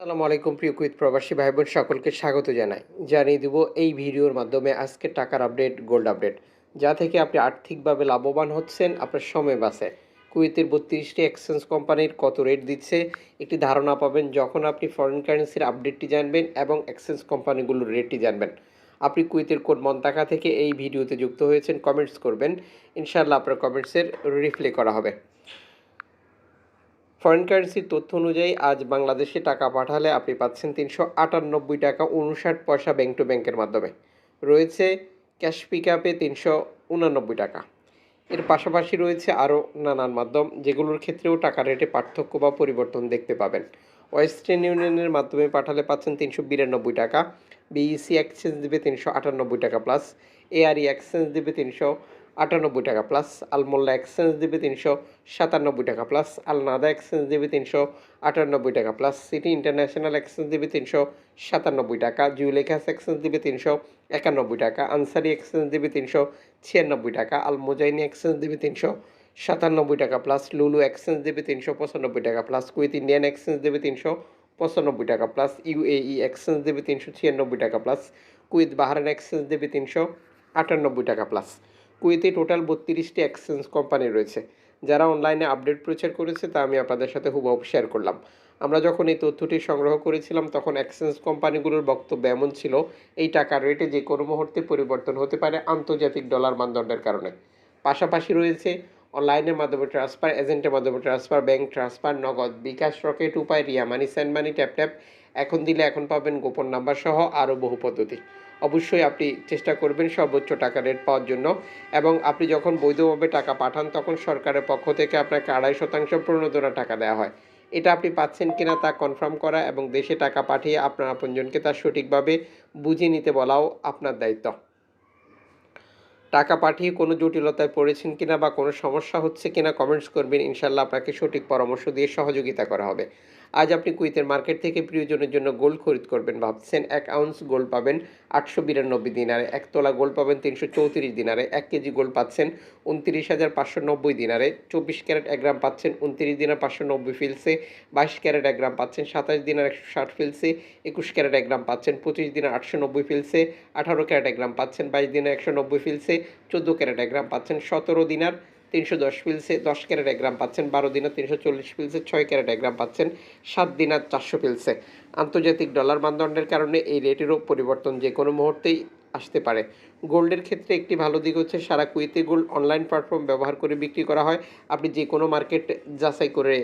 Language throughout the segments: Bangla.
আসসালামু আলাইকুম, প্রিয় কুইত প্রবাসী ভাই বোন সকলকে স্বাগত জানাই। জানিয়ে দেব এই ভিডিওর মাধ্যমে আজকে টাকার আপডেট, গোল্ড আপডেট। যা থেকে আপনি আর্থিকভাবে লাভবান হচ্ছেন, আপনার সময় বাঁচে। কুয়েতের বত্রিশটি এক্সচেঞ্জ কোম্পানির কত রেট দিচ্ছে, একটি ধারণা পাবেন যখন আপনি ফরেন কারেন্সির আপডেটটি জানবেন এবং এক্সচেঞ্জ কোম্পানিগুলোর রেটটি জানবেন। আপনি কুয়েতের কোন মন্তাকা থেকে এই ভিডিওতে যুক্ত হয়েছেন কমেন্টস করবেন। ইনশাআল্লাহ আপনার কমেন্টসের রিপ্লে করা হবে। ফরেন কারেন্সির তথ্য অনুযায়ী আজ বাংলাদেশে টাকা পাঠালে আপনি পাচ্ছেন তিনশো আটানব্বই টাকা উনষাট পয়সা ব্যাংক টু ব্যাংকের মাধ্যমে। রয়েছে ক্যাশ পিক আপে তিনশো উনানব্বই টাকা। এর পাশাপাশি রয়েছে আরও নানান মাধ্যম, যেগুলোর ক্ষেত্রেও টাকা রেটে পার্থক্য বা পরিবর্তন দেখতে পাবেন। ওয়েস্টার্ন ইউনিয়নের মাধ্যমে পাঠালে পাচ্ছেন তিনশো বিরানব্বই টাকা। বিইসি এক্সচেঞ্জ দেবে তিনশো আটানব্বই টাকা প্লাস এআরই এক্সচেঞ্জ দেবে তিনশো আটানব্বই টাকা প্লাস আলমোল্লা এক্সচেঞ্জ দেবে তিনশো সাতানব্বই টাকা প্লাস আলনাদা এক্সচেঞ্জ দেবে তিনশো আটানব্বই টাকা প্লাস সিটি ইন্টারন্যাশনাল এক্সচেঞ্জ দেবে তিনশো সাতানব্বই টাকা জুলেখাস এক্সচেঞ্জ দেবে তিনশো একানব্বই টাকা আনসারি এক্সচেঞ্জ দেবে তিনশো ছিয়ানব্বই টাকা আল মোজাইনি এক্সচেঞ্জ দেবে তিনশো সাতানব্বই টাকা প্লাস লুলু এক্সচেঞ্জ দেবে তিনশো পঁচানব্বই টাকা প্লাস কুইথ ইন্ডিয়ান এক্সচেঞ্জ দেবে তিনশো পঁচানব্বই টাকা প্লাস ইউএই এক্সচেঞ্জ দেবে তিনশো ছিয়ানব্বই টাকা প্লাস কুইথ বাহারান এক্সচেঞ্জ দেবে তিনশো আটানব্বই টাকা প্লাস কুয়েতে টোটাল বত্রিশটি এক্সচেঞ্জ কোম্পানি রয়েছে। যারা অনলাইনে আপডেট প্রচার করেছে, তা আমি আপনাদের সাথে হুবহু শেয়ার করলাম। আমরা যখন এই তথ্যটি সংগ্রহ করেছিলাম, তখন এক্সচেঞ্জ কোম্পানিগুলোর বক্তব্য এমন ছিল, এই টাকার রেটে যে কোনো মুহূর্তে পরিবর্তন হতে পারে আন্তর্জাতিক ডলার মানদণ্ডের কারণে। পাশাপাশি রয়েছে অনলাইনের মাধ্যমে ট্রান্সফার এজেন্টের মাধ্যমে ট্রান্সফার ব্যাংক ট্রান্সফার নগদ বিকাশ রকেট উপায়, Ria money send money tap tap এখন দিলে এখন পাবেন গোপন নাম্বার সহ আরও বহু পদ্ধতি। অবশ্যই আপনি চেষ্টা করবেন সর্বোচ্চ টাকা রেট পাওয়ার জন্য এবং আপনি যখন বৈধভাবে টাকা পাঠান তখন সরকারের পক্ষ থেকে আপনাকে আড়াই শতাংশ প্রণোদনা টাকা দেওয়া হয়। এটা আপনি পাচ্ছেন কিনা তা কনফার্ম করা এবং দেশে টাকা পাঠিয়ে আপনার আপনজনকে তা সঠিকভাবে বুঝিয়ে নিতে বলাও আপনার দায়িত্ব। টাকা পাঠিয়ে কোনো জটিলতায় পড়েছেন কিনা বা কোনো সমস্যা হচ্ছে কিনা কমেন্টস করবেন। ইনশাল্লাহ আপনাকে সঠিক পরামর্শ দিয়ে সহযোগিতা করা হবে। আজ আপনি কুইতের মার্কেট থেকে প্রিয়জনের জন্য গোল্ড খরিদ করবেন ভাবছেন, এক আউন্স গোল্ড পাবেন আটশো বিরানব্বই দিনারে, এক তোলা গোল্ড পাবেন তিনশো চৌত্রিশ দিনারে, এক কেজি গোল্ড পাচ্ছেন উনত্রিশ হাজার পাঁচশো নব্বই দিনারে, চব্বিশ ক্যারেট এক গ্রাম পাচ্ছেন উনত্রিশ দিনার পাঁচশো নব্বই ফিলসে, বাইশ ক্যারেট এক গ্রাম পাচ্ছেন সাতাশ দিনার একশো ষাট ফিলসে, একুশ ক্যারেট এক গ্রাম পাচ্ছেন পঁচিশ দিনের আটশো নব্বই ফিলসে, আঠারো ক্যারেট এক গ্রাম পাচ্ছেন বাইশ দিনের একশো নব্বই ফিলসে, চোদ্দ ক্যারেট এক গ্রাম পাচ্ছেন সতেরো দিনার তিনশো দশ পিলসে দশ ক্যারেট এক গ্রাম পাচ্ছেন, বারো দিনে তিনশো চল্লিশ পিলসে ছয় ক্যারেট এক গ্রাম পাচ্ছেন, সাত দিনার চারশো পিলসে। আন্তর্জাতিক ডলার মানদণ্ডের কারণে এই রেটেরও পরিবর্তন যে কোনো মুহূর্তেই আসতে পারে। গোল্ডের ক্ষেত্রে একটি ভালো দিক হচ্ছে সারা কুয়েতে গোল্ড অনলাইন প্ল্যাটফর্ম ব্যবহার করে বিক্রি করা হয়। আপনি যে কোনো মার্কেট যাচাই করে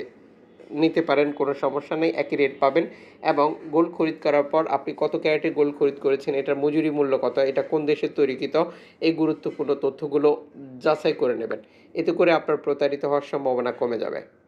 নিতে পারেন, কোনো সমস্যা নেই, একই রেট পাবেন এবং গোল্ড খরিদ করার পর আপনি কত ক্যারেটে গোল্ড খরিদ করেছেন, এটার মজুরি মূল্য কত, এটা কোন দেশের তৈরিকৃত এই গুরুত্বপূর্ণ তথ্যগুলো যাচাই করে নেবেন। এতে করে আপনার প্রতারিত হওয়ার সম্ভাবনা কমে যাবে।